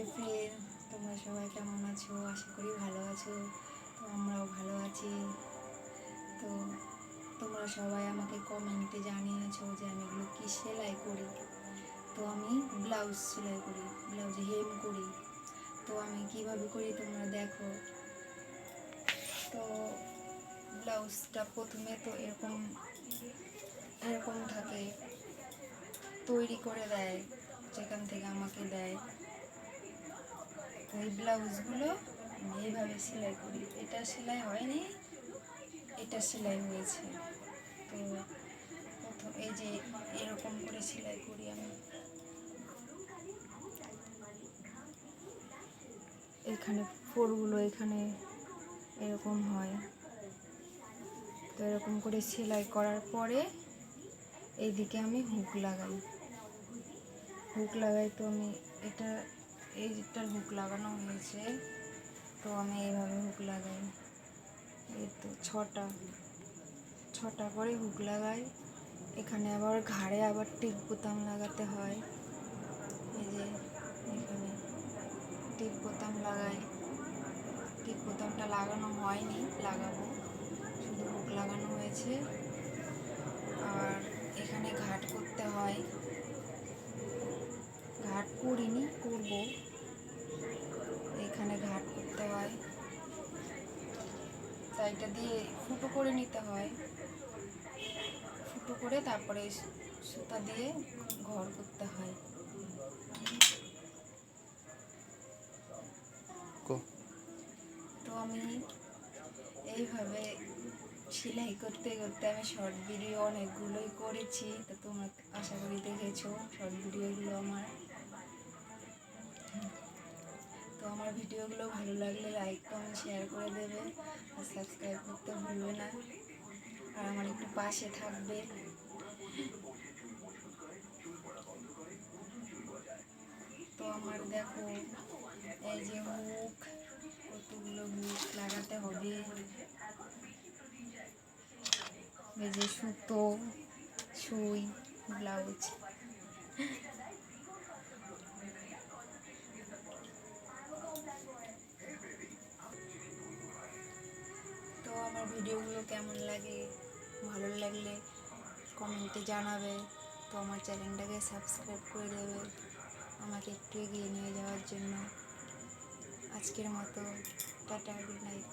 Hi friend তোমরা সবাই কেমন আছো? আশা করি ভালো আছো। তো আমরাও ভালো আছি। তো তোমরা সবাই আমাকে কমেন্টে জানিয়েছো যে আমি এগুলো কী সেলাই করি? তো আমি ব্লাউজ সেলাই করি ব্লাউজে হেম করি। তো আমি কীভাবে করি তোমরা দেখো। তো ব্লাউজটা প্রথমে তো এরকম এরকম থাকে, তৈরি করে দেয়, যেখান থেকে আমাকে দেয়। ব্লাউজগুলো এইভাবে সেলাই করি। এটা সেলাই হয়নি, এটা সেলাই হয়েছে। তো প্রথম এই যে এরকম করে সেলাই করি আমি। এখানে ফোরগুলো এখানে এরকম হয়। তো এরকম করে সেলাই করার পরে এইদিকে আমি হুক লাগাই। হুক লাগাই তো আমি এটা এইটার হুক লাগানো হয়েছে, তো আমি এইভাবে হুক লাগাই। এই তো ছটা ছটা করে হুক লাগাই। এখানে আবার ঘাড়ে আবার টিপ বোতাম লাগাতে হয়। এই যে এখানে টিপ বোতাম লাগাই। টিপ বোতামটা লাগানো হয়নি, লাগাবো। শুধু হুক লাগানো হয়েছে। আর এখানে ঘাট করতে হয়। ঘাট করিনি করব। এখানে ঘাট করতে হয়। সাইডটা দিয়ে ফুটো করে নিতে হয়। ফুটো করে তারপরে সুতা দিয়ে ঘর করতে হয়। তো আমি এইভাবে সেলাই করতে করতে আমি শর্ট ভিডিও অনেকগুলোই করেছি। তো তোমরা আশা করি দেখেছ। শর্ট ভিডিওগুলো আমার তো আমার ভিডিওগুলো ভালো লাগলে লাইক কমেন্ট শেয়ার করে দেবে আর সাবস্ক্রাইব করতে ভুলবে না। আর আমার একটু পাশে থাকবে। তো আমার দেখো, এই যে মুখ, কতগুলো মুখ লাগাতে হবে। এই যে সুতো, সুই, ব্লাউজ। আমার ভিডিওগুলো কেমন লাগে, ভালো লাগলে কমেন্টে জানাবে। তো আমার চ্যানেলটাকে সাবস্ক্রাইব করে দেবে, আমাকে একটু এগিয়ে নিয়ে যাওয়ার জন্য। আজকের মতো, টাটা গুড নাইট